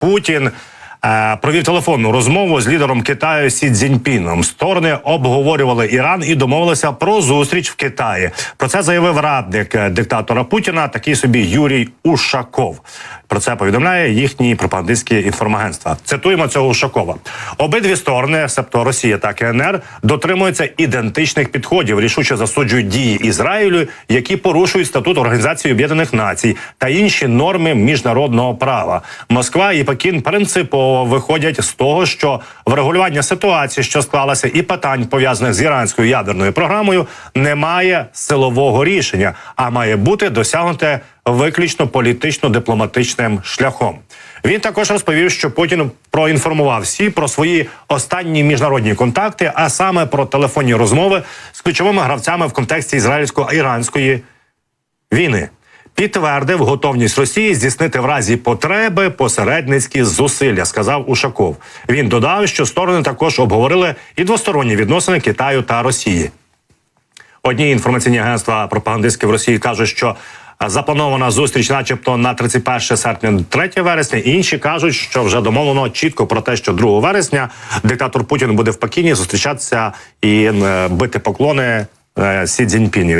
Путін е, провів телефонну розмову з лідером Китаю Сі Цзіньпіном. Сторони обговорювали Іран і домовилися про зустріч в Китаї. Про це заявив радник е, диктатора Путіна, такий собі Юрій Ушаков. Про це повідомляє їхні пропагандистські інформагентства. Цитуємо цього Ушакова. Обидві сторони, себто Росія та КНР, дотримуються ідентичних підходів, рішуче засуджують дії Ізраїлю, які порушують статут Організації Об'єднаних Націй та інші норми міжнародного права. Москва і Пекін принципово виходять з того, що врегулювання ситуації, що склалася, і питань пов'язаних з іранською ядерною програмою, немає силового рішення, а має бути досягнуте виключно політично-дипломатичним шляхом. Він також розповів, що Путін проінформував всі про свої останні міжнародні контакти, а саме про телефонні розмови з ключовими гравцями в контексті ізраїльсько-іранської війни. Підтвердив готовність Росії здійснити в разі потреби посередницькі зусилля, сказав Ушаков. Він додав, що сторони також обговорили і двосторонні відносини Китаю та Росії. Одні інформаційні агентства пропагандистські в Росії кажуть, що запланована зустріч, начебто, на 31 серпня, 3 вересня. Інші кажуть, що вже домовлено чітко про те, що 2 вересня диктатор Путін буде в Пекіні зустрічатися і е, бити поклони е, Сі Цзіньпіні.